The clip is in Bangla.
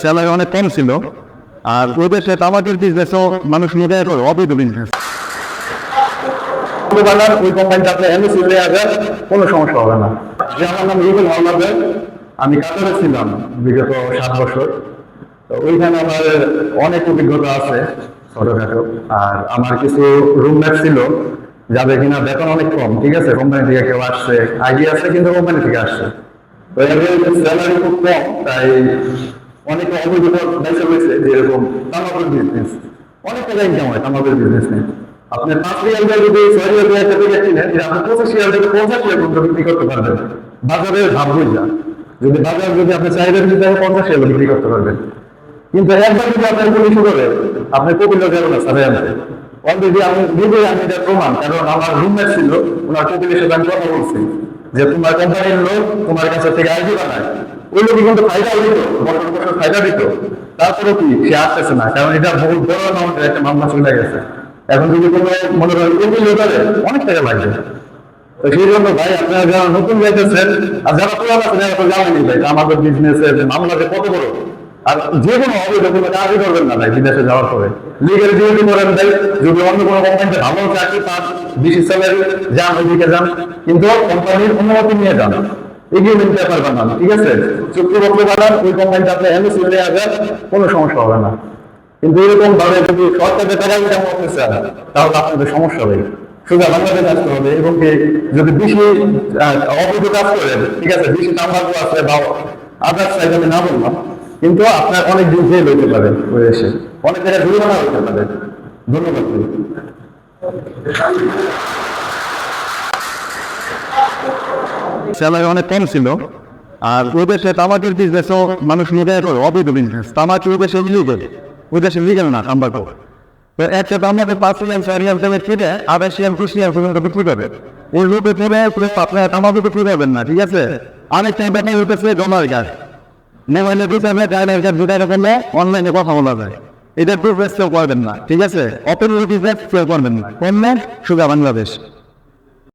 স্যালারি অনেক কম ছিল। আর ওই দেশে তামাকের বিজনেসও মানুষ নিয়ে দেয় অবৈধ বিজনেস ওই কোম্পানিতে আপনি এমএসি কোনো সমস্যা হবে না। আমার নাম রুবেল হাওলাদার আমি কাতারে ছিলাম বিগত সাত বছর। তো ওইখানে আমার অনেক অভিজ্ঞতা আছে, ছোটখাটো। আর আমার কিছু রুমমেট ছিল, যাদের কিনা বেতন অনেক কম, ঠিক আছে? কোম্পানি থেকে কেউ আসছে আগে আসছে কিন্তু কোম্পানি থেকে আসছে। তো এদের স্যালারি খুব কম, তাই অনেকে রয়েছে যেরকম তামাকের বিজনেস অনেক ইনকাম হয় তামাকের বিজনেস নিয়ে। আপনি পাঁচ রিয়াল দিয়ে যদি ছয় দিয়ে আপনি পঁচিশ থেকে পঞ্চাশ পর্যন্ত বিক্রি করতে পারবেন। বাজারে ভাব হয়ে যদি বাজার যদি আপনি চাহিদার যদি পঞ্চাশ রিয়াল বিক্রি করতে পারবেন। কিন্তু একবার যদি আপনার পুলিশ করে, আপনি কপিল যাবেন অলরেডি আমি আমি এটা প্রমাণ, কারণ আমার রুমমেট ছিল, ওনার কপিলের সাথে আমি কথা বলছি। যে তোমার কোম্পানির লোক তোমার কাছে থেকে আইডি বানায়। ওই কিন্তু ফায়দা দিত বছর বছর ফায়দা দিত। তারপরেও কি? সে আসতেছে না। কারণ এটা বহুত বড় অ্যামাউন্টের একটা মামলা চলে গেছে। এখন যদি কোনো মনে করেন উকিল অনেক টাকা লাগবে। তো সেই জন্য ভাই, আপনারা যারা নতুন যাইতেছেন, আর যারা পুরান আছেন ভাই, আমাদের বিজনেসের মামলা যে কত বড়। আর যে কোনো অবৈধ কোনো কাজই করবেন না ভাই, বিদেশে যাওয়ার পরে। লিগেল ডিউটি করেন ভাই, যদি অন্য কোনো কোম্পানিতে ভালো চাকরি পান স্যালারি যান ওইদিকে যান। কিন্তু কোম্পানির অনুমতি নিয়ে যান। এগ্রিমেন্ট পেপার বানান, ঠিক আছে? চুক্তিপত্র বানান, ওই কোম্পানিতে আপনি এমএসি নিয়ে আসবেন কোনো সমস্যা হবে না। কিন্তু এরকম ভাবে যদি সরকারের টাকা ইনকাম করতে চান তাহলে আপনাদের সমস্যা হবে। সোজা বাংলাদেশ আসতে হবে, এবং যদি বেশি অবৈধ কাজ করেন ঠিক আছে বেশি তাম্বাকু আছে বা আদার্স সাইড আমি না বললাম, কিন্তু আপনার অনেক দিন জেল হইতে পারে ওই এসে অনেক জায়গায় জরিমানা হইতে পারে। ধন্যবাদ। স্যালারি অনেক কম ছিল। আর ওই দেশে তামাকের বিজনেসও মানুষ দেয় অবৈধ বিজনেস তামাক ওই দেশে ওই দেশে না পাঁচ করবে ওই রূপে আপনার তামাকে না, ঠিক আছে? অনেক টাইম ব্যাটারি রূপে রূপে ড্রাইভার দুটাই অনলাইনে কথা বলা যায়। এটা করবেন না, ঠিক আছে? বিজনেস করবেন না। করলে বাংলাদেশ।